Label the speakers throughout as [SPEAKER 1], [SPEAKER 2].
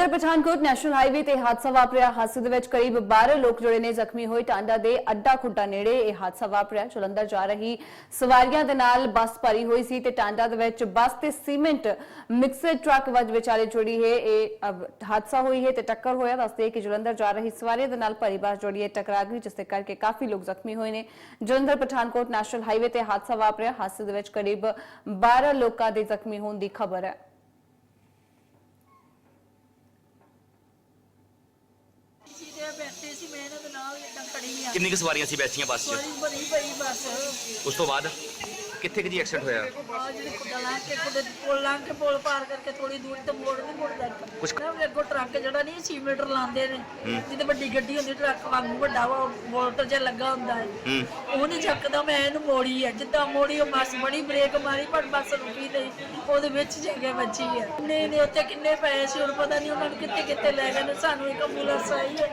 [SPEAKER 1] Jalandhar Pathankot national highway ਤੇ ਹਾਦਸਾ ਵਾਪਰਿਆ। ਹਾਦਸੇ ਦੇ ਵਿੱਚ ਕਰੀਬ 12 ਲੋਕ ਜਿਹੜੇ ਨੇ। ਜ਼ਖਮੀ ਹੋਏ ਟਾਂਡਾ ਦੇ ਅੱਡਾ ਖੁੱਡਾ ਨੇੜੇ ਇਹ ਹਾਦਸਾ ਵਾਪਰਿਆ। ਜਲੰਧਰ ਜਾ ਰਹੀ ਸਵਾਰੀਆਂ ਦੇ ਨਾਲ ਬੱਸ ਭਰੀ ਹੋਈ ਸੀ ਤੇ ਟਾਂਡਾ ਦੇ ਵਿੱਚ ਬੱਸ ਤੇ ਸੀਮੈਂਟ ਮਿਕਸਰ ਟਰੱਕ ਵੱਜ ਵਿਚਾਲੇ ਜੁੜੀ ਹੈ। ਇਹ ਹਾਦਸਾ ਹੋਈ ਹੈ ਤੇ ਟੱਕਰ ਹੋਇਆ। ਦੱਸਦੇ ਕਿ ਜਲੰਧਰ ਜਾ ਰਹੀ ਸਵਾਰੀਆਂ ਦੇ ਨਾਲ ਭਰੀ ਬੱਸ ਜੁੜੀ ਹੈ। ਟਕਰਾ ਗਈ ਜਿਸ ਦੇ ਕਰਕੇ ਕਾਫੀ ਲੋਕ ਜ਼ਖਮੀ ਹੋਏ ਨੇ। ਜਲੰਧਰ ਪਠਾਨਕੋਟ ਨੈਸ਼ਨਲ ਹਾਈਵੇ ਤੇ ਹਾਦਸਾ ਵਾਪਰਿਆ। ਹਾਦਸੇ ਦੇ ਵਿੱਚ ਕਰੀਬ 12 ਲੋਕਾਂ ਦੇ ਜ਼ਖਮੀ ਹੋਣ ਦੀ ਖਬਰ ਹੈ
[SPEAKER 2] ਸੀ ਤੇ ਬੈਠੇ ਸੀ ਮੈਂ ਇਹਨਾਂ ਦੇ ਨਾਲ ਇਦਾਂ ਖੜੀ ਆ।
[SPEAKER 3] ਕਿੰਨੀ ਕੁ ਸਵਾਰੀਆਂ ਸੀ ਬੈਠੀਆਂ ਬੱਸ 'ਚ?
[SPEAKER 2] ਪਈ ਬੱਸ।
[SPEAKER 3] ਉਸ ਤੋਂ ਬਾਅਦ? ਕਿੱਥੇ ਕੁ ਜੀ ਐਕਸੀਡੈਂਟ ਹੋਇਆ?
[SPEAKER 2] ਆ ਜਿਹੜੀ ਕੁੱਡਾ ਲਾ ਕੇ ਕੁੱਡੇ ਪੁੱਲ ਲੰਘ ਕੇ ਪੁੱਲ ਪਾਰ ਕਰਕੇ ਥੋੜੀ ਦੂਰ ਤੇ ਮੋੜ ਨਹੀਂ ਮੁੜਦਾ
[SPEAKER 3] ਕੁਛ-
[SPEAKER 2] ਨਾ ਵੀ ਅੱਗੋਂ ਟਰੱਕ ਜਿਹੜਾ ਨਹੀਂ 6 ਮੀਟਰ ਲਾਉਂਦੇ ਨੇ ਜਿੱਤੇ ਵੱਡੀ ਗੱਡੀ ਹੁੰਦੀ ਟਰੱਕ ਵਾਂਗੂ ਵੱਡਾ ਵਾ ਵੋਲਟ ਜਿਹਾ ਲੱਗਾ ਹੁੰਦਾ ਹੈ
[SPEAKER 3] ਹੂੰ।
[SPEAKER 2] ਉਹ ਨਹੀਂ ਚੱਕਦਾ ਮੈਂ ਇਹਨੂੰ ਮੋੜੀ ਆ। ਜਿੱਦਾਂ ਮੋੜੀ ਉਹ ਬੱਸ ਬੜੀ ਬ੍ਰੇਕ ਮਾਰੀ ਪਰ ਬੱਸ ਰੁਕੀ ਨਹੀਂ। ਉਹਦੇ ਵਿੱਚ ਜਗ੍ਹਾ ਵੱਜੀ ਆ। ਕਿੰਨੇ ਨੇ ਉੱਤੇ ਕਿੰਨੇ ਪਏ ਸੀ ਹੁਣ ਪਤਾ ਨਹੀਂ ਉਹਨਾਂ ਨੂੰ ਕਿੱਥੇ ਕਿੱਥੇ ਲੈ ਗਏ ਨੇ। ਸਾਨੂੰ ਇੱਕ ਐਂਬੂਲੈਂਸ ਆਈ ਹੈ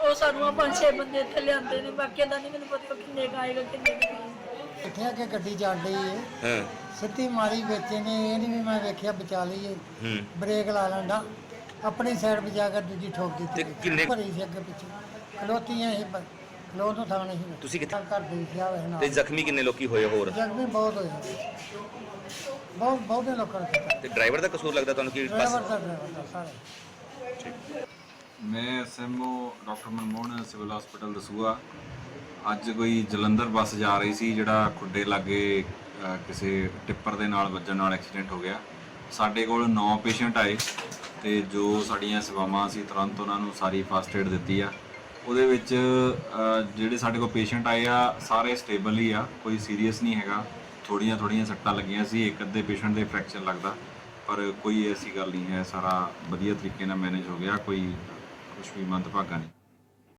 [SPEAKER 2] ਉਹ ਸਾਨੂੰ ਆ ਪੰਜ ਛੇ ਬੰਦੇ ਇੱਥੇ ਲਿਆਂਦੇ ਨੇ। ਬਾਕੀ ਦਾ ਨਹੀਂ ਮੈਨੂੰ ਪਤਾ ਕਿੰਨੇ ਕੁ ਆਏਗਾ ਕਿੰਨੇ ਕੁ ਨਹੀਂ।
[SPEAKER 4] ਇੱਥੇ ਆ ਕੇ ਗੱਡੀ ਚੱਲ ਰਹੀ ਹੈ
[SPEAKER 3] ਹਾਂ।
[SPEAKER 4] ਸਿੱਧੀ ਮਾਰੀ ਵਿੱਚ ਨੇ ਇਹ ਨਹੀਂ ਵੀ ਮੈਂ ਵੇਖਿਆ ਬਚਾ ਲਈਏ
[SPEAKER 3] ਹੂੰ।
[SPEAKER 4] ਬ੍ਰੇਕ ਲਾ ਲੈਂਦਾ। ਆਪਣੀ ਸਾਈਡ ਵਜਾ ਕੇ ਦੂਜੀ ਠੋਕ
[SPEAKER 3] ਤੇ
[SPEAKER 4] ਦਿੱਤੀ
[SPEAKER 3] ਕਿੰਨੇ-
[SPEAKER 4] ਭਰੀ ਸੀ ਅੱਗੇ ਪਿੱਛੇ। ਖਲੋਤੀਆਂ ਇਹ ਖਲੋ ਤੋਂ ਥਾਂ ਨਹੀਂ ਸੀ।
[SPEAKER 3] ਤੁਸੀਂ ਕਿੱਥੇ-
[SPEAKER 4] ਘਰ ਦੇ ਗਿਆ ਹੋਇਆ
[SPEAKER 3] ਤੇ
[SPEAKER 4] ਨਾਲ
[SPEAKER 3] ਜ਼ਖਮੀ ਕਿੰਨੇ ਲੋਕੀ ਹੋਏ ਹੋਰ?
[SPEAKER 4] ਜ਼ਖਮੀ ਬਹੁਤ ਹੋਏ ਬਹੁਤ ਬਹੁਤੇ ਲੋਕਾਂ ਨੇ ਕੀਤਾ
[SPEAKER 3] ਤੇ ਡਰਾਈਵਰ ਦਾ ਕਸੂਰ ਲੱਗਦਾ ਤੁਹਾਨੂੰ ਕਿ
[SPEAKER 4] ਡਰਾਈਵਰ
[SPEAKER 3] ਬੱਸ
[SPEAKER 4] ਦਾ ਡਰਾਈਵਰ ਦਾ ਸਾਰੇ।
[SPEAKER 5] ਮੈਂ SMO doctor Manmohan civil hospital Dasuya ਅੱਜ ਕੋਈ ਜਲੰਧਰ ਬੱਸ ਜਾ ਰਹੀ ਸੀ ਜਿਹੜਾ ਖੁੱਡੇ ਲਾਗੇ ਅ, ਕਿਸੇ ਟਿੱਪਰ ਦੇ ਨਾਲ ਵੱਜਣ ਨਾਲ ਐਕਸੀਡੈਂਟ ਹੋ ਗਿਆ। ਸਾਡੇ ਕੋਲ 9 ਪੇਸ਼ੈਂਟ ਆਏ ਤੇ ਜੋ ਸਾਡੀਆਂ ਸੇਵਾਵਾਂ ਸੀ ਤੁਰੰਤ ਉਹਨਾਂ ਨੂੰ ਸਾਰੀ ਫਸਟ ਏਡ ਦਿੱਤੀ ਆ। ਉਹਦੇ ਵਿੱਚ ਅ, ਜਿਹੜੇ ਸਾਡੇ ਕੋਲ ਪੇਸ਼ੈਂਟ ਆਏ ਆ ਸਾਰੇ ਸਟੇਬਲ ਹੀ ਆ ਕੋਈ ਸੀਰੀਅਸ ਨਹੀਂ ਹੈਗਾ। ਥੋੜੀਆਂ ਥੋੜੀਆਂ ਸੱਟਾਂ ਲੱਗੀਆਂ ਸੀ ਇੱਕ ਅੱਧੇ ਪੇਸ਼ੈਂਟ ਦੇ ਫ੍ਰੈਕਚਰ ਲੱਗਦਾ। ਪਰ ਕੋਈ ਐਸੀ ਗੱਲ ਨਹੀਂ ਹੈ ਸਾਰਾ ਵਧੀਆ ਤਰੀਕੇ ਨਾਲ ਮੈਨੇਜ ਹੋ ਗਿਆ ਕੋਈ ਕੁਝ ਵੀ ਮੰਦਭਾਗਾ ਨਹੀਂ।